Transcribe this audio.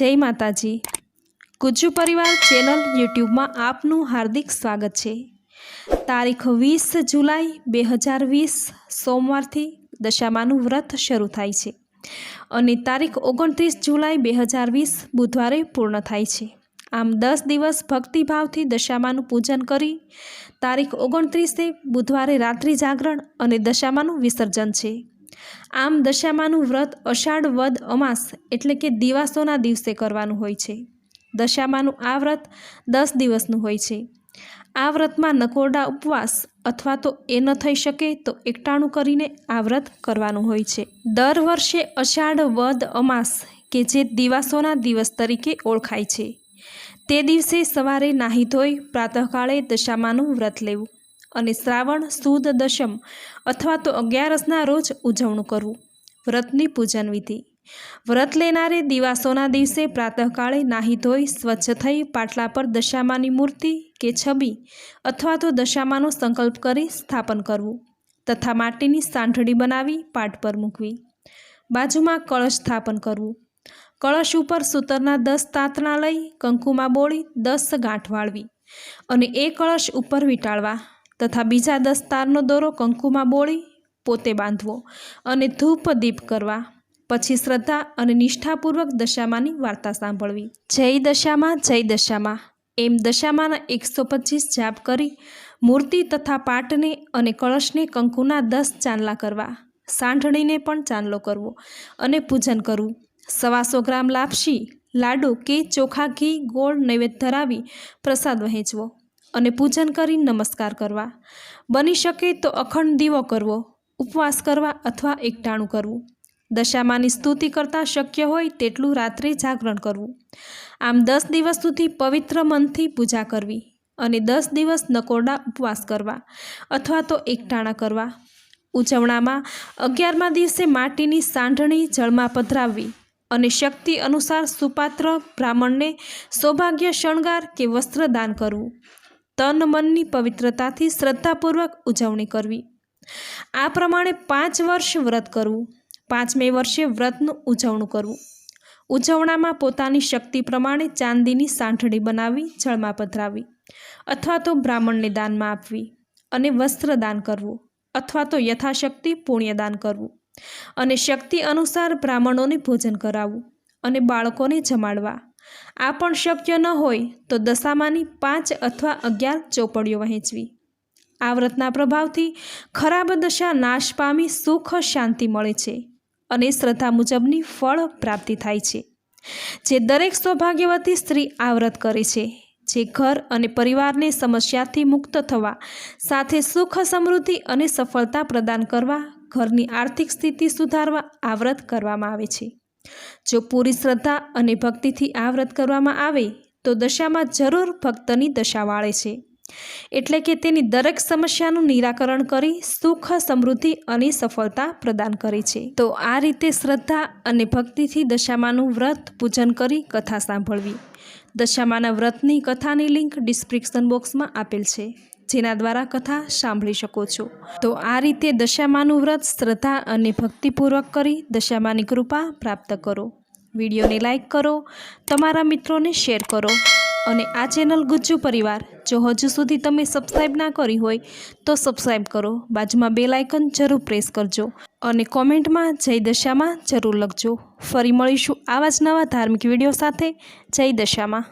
જય માતાજી. ગુજ્જુ પરિવાર ચેનલ યુટ્યુબમાં આપનું હાર્દિક સ્વાગત છે. તારીખ વીસ જુલાઈ બે હજાર વીસ સોમવારથી દશામાનું વ્રત શરૂ થાય છે અને તારીખ ઓગણત્રીસ જુલાઈ બે હજાર વીસ બુધવારે પૂર્ણ થાય છે. આમ દસ દિવસ ભક્તિભાવથી દશામાનું પૂજન કરી તારીખ ઓગણત્રીસે બુધવારે રાત્રિ જાગરણ અને દશામાનું વિસર્જન છે. આમ દશામાનું વ્રત અષાઢ વદ અમાસ એટલે કે દિવાસોના દિવસે કરવાનું હોય છે. દશામાનું આ વ્રત દસ દિવસનું હોય છે. આ વ્રતમાં નકોરડા ઉપવાસ અથવા તો એ ન થઈ શકે તો એકટાણું કરીને આ વ્રત કરવાનું હોય છે. દર વર્ષે અષાઢ વદ અમાસ કે જે દિવાસોના દિવસ તરીકે ઓળખાય છે. તે દિવસે સવારે નાહી ધોઈ પ્રાતઃકાળે દશામાનું વ્રત લેવું. અને શ્રાવણ સુદ દશમ અથવા તો અગિયારસના રોજ ઉજવણું કરવું. વ્રતની પૂજન વિધિ. વ્રત લેનારે દિવાસોના દિવસે પ્રાતઃકાળે નાહી ધોઈ સ્વચ્છ થઈ પાટલા પર દશામાની મૂર્તિ કે છબી અથવા તો દશામાનો સંકલ્પ કરી સ્થાપન કરવું તથા માટીની સાંઠળી બનાવી પાટ પર મૂકવી. બાજુમાં કળશ સ્થાપન કરવું. કળશ ઉપર સૂતરના દસ તાંતણા લઈ કંકુમાં બોળી દસ ગાંઠ વાળવી અને એ કળશ ઉપર વીંટાળવા. તથા બીજા દસ તારનો દોરો કંકુમાં બોળી પોતે બાંધવો અને ધૂપ દીપ કરવા. પછી શ્રદ્ધા અને નિષ્ઠાપૂર્વક દશામાની વાર્તા સાંભળવી. જય દશામાં જય દશામાં. એમ દશામાના એકસો પચીસ જાપ કરી મૂર્તિ તથા પાટને અને કળશને કંકુના દસ ચાંદલા કરવા. સાંઠણીને પણ ચાંદલો કરવો અને પૂજન કરવું. સવાસો ગ્રામ લાપસી, લાડુ કે ચોખા, ઘી, ગોળ નૈવેદ્ય ધરાવી પ્રસાદ વહેંચવો. અને પૂજન કરી નમસ્કાર કરવા. બની શકે તો અખંડ દીવો કરવો, ઉપવાસ કરવા અથવા એકટાણું કરવું. દશામાની સ્તુતિ કરતાં શક્ય હોય તેટલું રાત્રે જાગરણ કરવું. આમ દસ દિવસ સુધી પવિત્ર મનથી પૂજા કરવી અને દસ દિવસ નકોરડા ઉપવાસ કરવા અથવા તો એકટાણા કરવા. ઉજવણામાં અગિયારમા દિવસે માટીની સાંઢણી જળમાં પધરાવવી અને શક્તિ અનુસાર સુપાત્ર, બ્રાહ્મણને સૌભાગ્ય શણગાર કે વસ્ત્ર દાન કરવું. તન મનની પવિત્રતાથી શ્રદ્ધાપૂર્વક ઉજવણી કરવી. આ પ્રમાણે પાંચ વર્ષ વ્રત કરવું. પાંચમે વર્ષે વ્રતનું ઉજવણું કરવું. ઉજવણામાં પોતાની શક્તિ પ્રમાણે ચાંદીની સાંઠળી બનાવી, જળમાં પધરાવી અથવા તો બ્રાહ્મણને દાનમાં આપવી અને વસ્ત્ર દાન કરવું અથવા તો યથાશક્તિ પુણ્યદાન કરવું અને શક્તિ અનુસાર બ્રાહ્મણોને ભોજન કરાવવું અને બાળકોને જમાડવા. આ પણ શક્ય ન હોય તો દશામાંની પાંચ અથવા અગિયાર ચોપડીઓ વહેંચવી. આ વ્રતના પ્રભાવથી ખરાબ દશા નાશ પામી સુખ શાંતિ મળે છે અને શ્રદ્ધા મુજબની ફળ પ્રાપ્તિ થાય છે. જે દરેક સૌભાગ્યવતી સ્ત્રી આ વ્રત કરે છે, જે ઘર અને પરિવારને સમસ્યાથી મુક્ત થવા, સાથે સુખ સમૃદ્ધિ અને સફળતા પ્રદાન કરવા, ઘરની આર્થિક સ્થિતિ સુધારવા આ વ્રત કરવામાં આવે છે. જો પૂરી શ્રદ્ધા અને ભક્તિથી આ વ્રત કરવામાં આવે, તો દશામાં જરૂર ભક્તની દશા વાળે છે. એટલે કે તેની દરેક સમસ્યાનું નિરાકરણ કરી સુખ, સમૃદ્ધિ અને સફળતા પ્રદાન કરે છે. તો આ રીતે શ્રદ્ધા અને ભક્તિથી દશામાનું વ્રત પૂજન કરી કથા સાંભળવી. દશામાના વ્રતની કથાની લિંક ડિસ્ક્રિપ્શન બોક્સમાં આપેલ છે. જેના દ્વારા કથા સાંભળી શકો છો. તો આ રીતે દશામાનું વ્રત શ્રદ્ધા અને ભક્તિપૂર્વક કરી દશામાની કૃપા પ્રાપ્ત કરો. વિડીયોને લાઇક કરો, તમારા મિત્રોને શેર કરો અને આ ચેનલ ગુજ્જુ પરિવાર જો હજુ સુધી તમે સબસ્ક્રાઈબ ના કરી હોય તો સબસ્ક્રાઈબ કરો. બાજુમાં બે લાઇકન જરૂર પ્રેસ કરજો અને કોમેન્ટમાં જય દશામાં જરૂર લખજો. ફરી મળીશું આવા જ નવા ધાર્મિક વીડિયો સાથે. જય દશામાં.